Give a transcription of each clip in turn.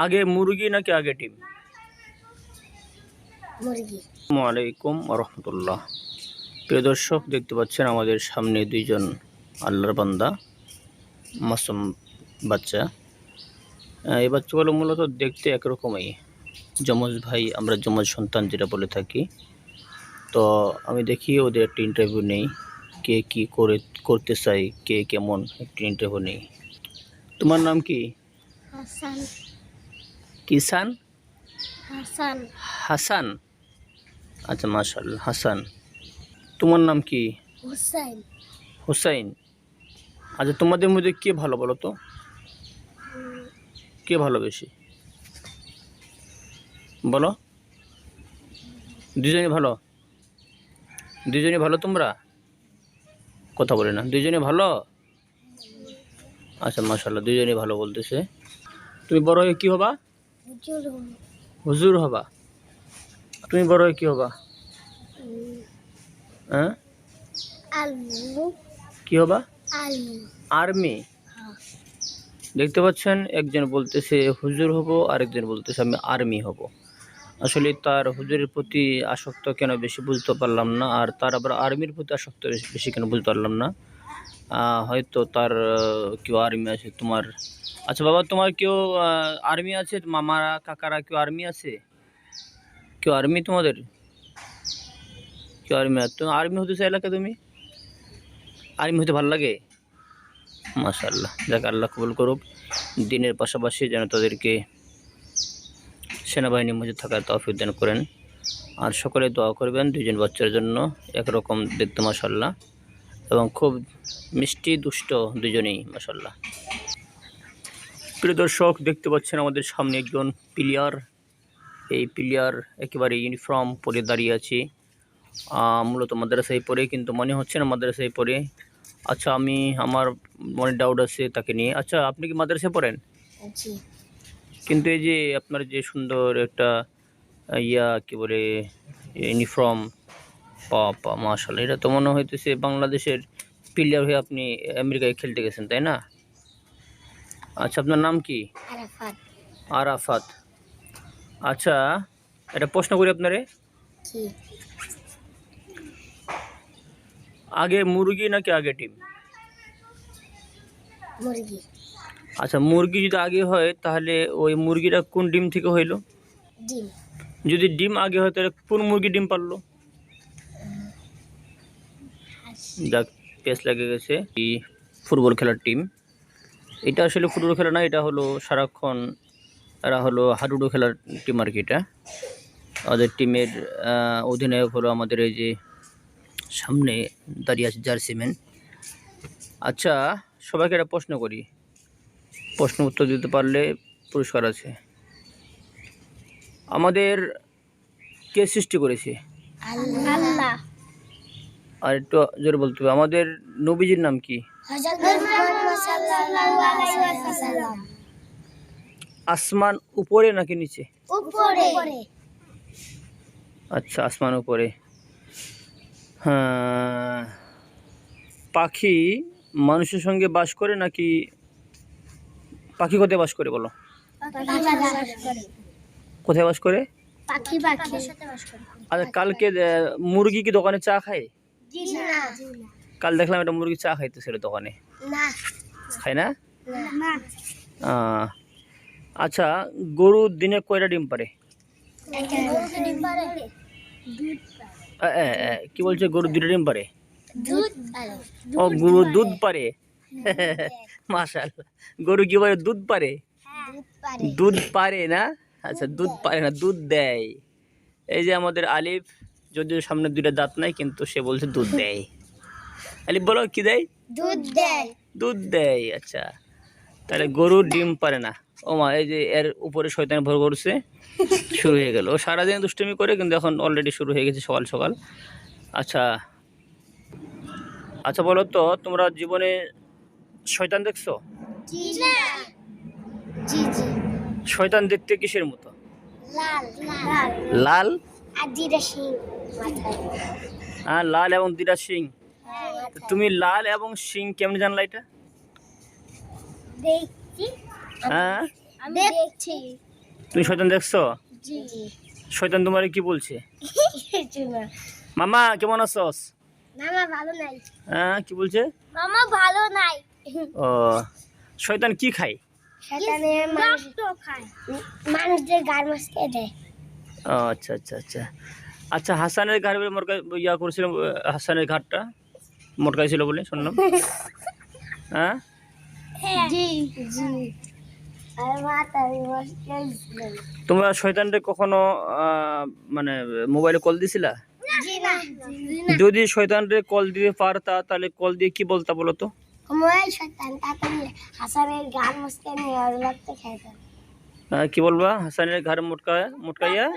আগে মুরগি নাকি আগে ডিম? আলাইকুম রহমতুল্লাহ প্রিয় দর্শক দেখতে পাচ্ছেন আমাদের সামনে দুইজন আল্লাহর বান্দা মাসুম বাচ্চা। এই বাচ্চাগুলো মূলত দেখতে একরকমই। যমজ ভাই আমরা যমজ সন্তান যেটা বলে থাকি। তো আমি দেখি ওদের একটা ইন্টারভিউ নেই। কে কি করে করতে চাই কে কেমন একটি ইন্টারভিউ নেই। তোমার নাম কি? কিসান হাসান। হাসান? আচ্ছা মাশাল্লাহ হাসান। তোমার নাম কি? হুসাইন। হুসাইন। আচ্ছা তোমাদের মধ্যে কে ভালো বলো তো? কে ভালো বেশি? বলো। দুজনে ভালো? দুজনে ভালো তোমরা? কথা বলে না। দুজনে ভালো? আচ্ছা মাশাল্লাহ দুজনে ভালো বলতেছে। তুমি বড় হয়ে কি হবা? হুজুর হবা। তুমি বড় কি হবা? হ্যাঁ? কি হবা? আর্মি? হ্যাঁ। দেখতে পাচ্ছেন একজন বলতেছে হুজুর হব আরেকজন বলতেছে আমি আর্মি হব। আসলে তার হুজুরের প্রতি আসক্ত কেন বেশি বুঝতে পারলাম না আর তার আবার আর্মির প্রতি আসক্ত বেশি- কেন বুঝতে পারলাম না? হয়তো তার কেউ আর্মি আছে, তোমার। আচ্ছা বাবা, তোমার কেউ আর্মি আছে? মামারা, কাকারা কেউ আর্মি আছে? কেউ আর্মি তোমাদের? কেউ আর্মি তুমি আর্মি হতে চাইলা কে তুমি? আর্মি হতে ভালো লাগে? মাশাল্লাহ যাক, আল্লাহ কবুল করুক। দিনের পাশাপাশি যেন তাদেরকে সেনাবাহিনীর মধ্যে থাকার তৌফিক দান করেন। আর সকলে দোয়া করবেন দুজন বাচ্চার জন্য, একরকম দেখতে মাশাল্লাহ এবং খুব মিষ্টি দুষ্ট দুজনেই মাশাল্লাহ প্রিয় দর্শক দেখতে পাচ্ছেন আমাদের সামনে একজন প্লেয়ার। এই প্লেয়ার একেবারে ইউনিফর্ম পরে দাঁড়িয়ে আছে। মূলত মাদ্রাসায় পড়ে কিন্তু মনে হচ্ছে না মাদ্রাসায় পড়ে। আচ্ছা আমি আমার মনে ডাউট আছে তাকে নিয়ে। আচ্ছা আপনি কি মাদ্রাসায় পড়েন? কিন্তু এই যে আপনার যে সুন্দর একটা ইয়া কি বলে ইউনিফর্ম পা পা মার্শাল এটা তো মনে হইতেছে বাংলাদেশের প্লেয়ার হয়ে আপনি আমেরিকায় খেলতে গেছেন তাই না? আচ্ছা আপনার নাম কি? আরাফাত। আচ্ছা এটা প্রশ্ন করি আপনারে। আগে মুরগি নাকি আগে ডিম? মুরগি। আচ্ছা মুরগি যদি আগে হয় তাহলে ওই মুরগিটা কোন ডিম থেকে হইল? ডিম। যদি ডিম আগে হয় তাহলে কোন মুরগি ডিম পারল? যাক পেস লেগে গেছে, এই ফুটবল খেলার টিম এটা আসলে ফুটবল খেলা না, এটা হলো সারাক্ষণ, এরা হলো হাডুডু খেলার টিম আর কি এটা। আমাদের টিমের অধিনায়ক হলো আমাদের এই যে সামনে দাঁড়িয়ে আছে জার্সি ম্যান। আচ্ছা সবাইকে একটা প্রশ্ন করি। প্রশ্ন উত্তর দিতে পারলে পুরস্কার আছে। আমাদের কে সৃষ্টি করেছে? আল্লাহ। আর একটু জোরে বলতে হবে। আমাদের নবীজির নাম কি? আসমান উপরে নাকি নিচে? আচ্ছা আসমান উপরে। হ্যাঁ পাখি মানুষের সঙ্গে বাস করে নাকি পাখি কোথায় বাস করে বলো? কোথায় বাস করে? আচ্ছা কালকে মুরগি কি দোকানে চা খায়? কাল দেখলাম একটা মুরগি চা খাইতেছিল দোকানে। না। খায় না? না। আচ্ছা গরু দিনে কয়টা ডিম পারে? কি বলছে? গরু দুটো ডিম পারে? ও গরু দুধ পারে? মাশাল গরু কি বলে পারে? দুধ পারে। দুধ পারে না? আচ্ছা দুধ পারে না দুধ দেয়। এই যে আমাদের আলিফ যদিও সামনে দুইটা দাঁত নাই কিন্তু সে বলছে দুধ দেয়। আলিফ বলো কি দেয়? দুধ দেয়। দুধ দেয় আচ্ছা। তাহলে গরু ডিম পারে না। ও মা এই যে এর উপরে শয়তান ভর করছে শুরু হয়ে গেল। ও সারাদিন দুষ্টুমি করে কিন্তু এখন অলরেডি শুরু হয়ে গেছে সকাল সকাল। আচ্ছা। আচ্ছা বলো তো তোমরা জীবনে শয়তান দেখছ? জি না জি জি। শয়তান দেখতে কিসের মতো? লাল লাল। লাল? আর দিদা হ্যাঁ লাল এবং দুটা সিং হ্যাঁ, তুমি লাল এবং সিং কেমন জানলা এটা? দেখছি। হ্যাঁ? দেখছি। তুমি শয়তান দেখছ? শয়তান তোমার কি বলছে? মামা কেমন আছোস? মামা ভালো নাই। হ্যাঁ কি বলছে? মামা ভালো নাই। ও শয়তান কি খায়? সেখানে মানুষ খায়। মানুষদের গার মাছ খেয়ে দেয়। আচ্ছা আচ্ছা আচ্ছা। আচ্ছা হাসানের ঘাট বলে মোটকা ইয়া করেছিল হাসানের ঘাটটা? মোটকাইছিল বলে শুনলাম হ্যাঁ? মুশকিল তোমরা শয়তানরে কখনো মানে মোবাইলে কল দিছিলা? যদি শয়তানরে কল দিতে পারতা তাহলে কল দিয়ে কি বলতা বলো তো? শয়তান হাসানের গান মুসকে নিয়ে লাগতে কি বলবা? হাসানের ঘাড় মোটকা মোটকাইয়া?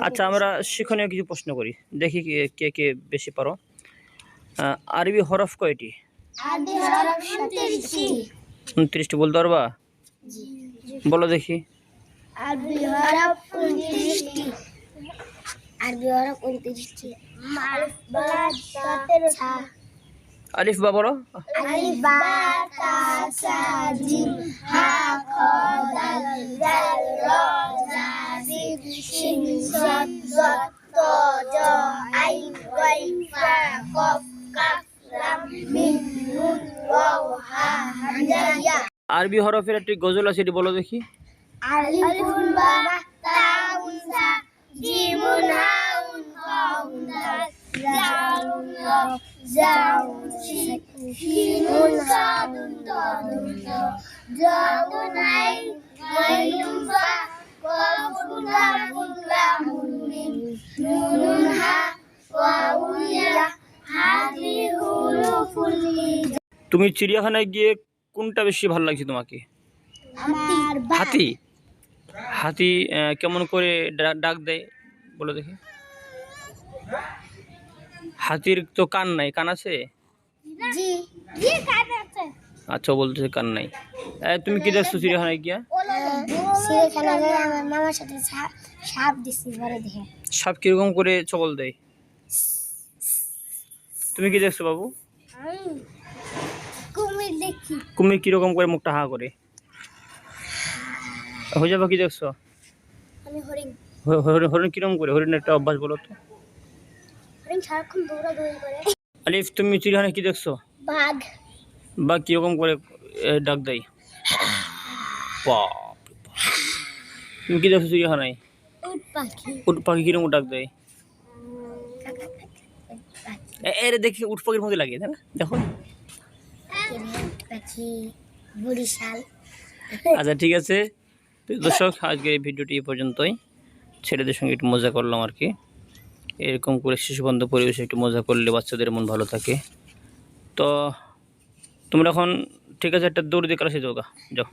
আচ্ছা আমরা শিক্ষণীয় কিছু প্রশ্ন করি। দেখি কে- কে বেশি পারো। আরবি হরফ কয়টি? উনত্রিশটি বলতে পারবা? বলো দেখি। আরবি হরফ উনত্রিশটি আরবি হরফ উনত্রিশটি আলিফ বা বলো। আলিফ বা হা খ জাল র জা শিন সাদ জাত ত জ আইন ওয়াইন ফা কফ কাফ লাম মিম নুন ওয়াও হা হামজা ইয়া। আরবি হরফের একটি গজল আছে এটি বলো দেখি। আলিফুন বা তাউন সা জিমুন হাউন খাউন দাল। সাদুন দাদুন দ জাউন আইন গাইনুন ফা কাফুন কাফুন লামুন মিম নুনুন হা ওয়াউন ইয়া হাদি হুরুফুল হিজা তুমি চিড়িয়াখানায় গিয়ে কোনটা বেশি ভালো লাগছে তোমাকে? হাতি। হাতি কেমন করে ডাক দেয়? বলো দেখি। হাতির তো কান নাই কান আছে? আচ্ছা বলতেছে কান নাই। তুমি কি দেখছ চিড়িয়াখানায় গিয়া? চিড়িয়াখানায় আমার সাপ কীরকম করে চকল দেয়? তুমি কি দেখছ বাবু? কুমির কীরকম করে মুখটা হা করে? হয়ে যাব কি দেখছ? হরিণ কীরকম করে? হরিণের একটা অভ্যাস বলো তো। হরিণ সারাক্ষণ দৌড়াদৌড়ি করে। আলিফ তুমি চিড়িয়াখানায় কি দেখছ? বাঘ। বা কীরকম করে ডাক দেয়? বাপ তুমি কি দেখছ চিড়িয়াখানায়? উট পাখি। উট পাখি কীরকম ডাক দেয়? এর দেখি উট পাখির মধ্যে লাগে তাই না? দেখো। আচ্ছা ঠিক আছে। দর্শক আজকের এই ভিডিওটি এই পর্যন্তই। ছেলেদের সঙ্গে একটু মজা করলাম আর কি। এরকম করে শিশুবন্ধ পরিবেশে একটু মজা করলে বাচ্চাদের মন ভালো থাকে। তো তোমরা এখন ঠিক আছে, একটা দৌড় দিয়ে ক্লাসে যাও। যাও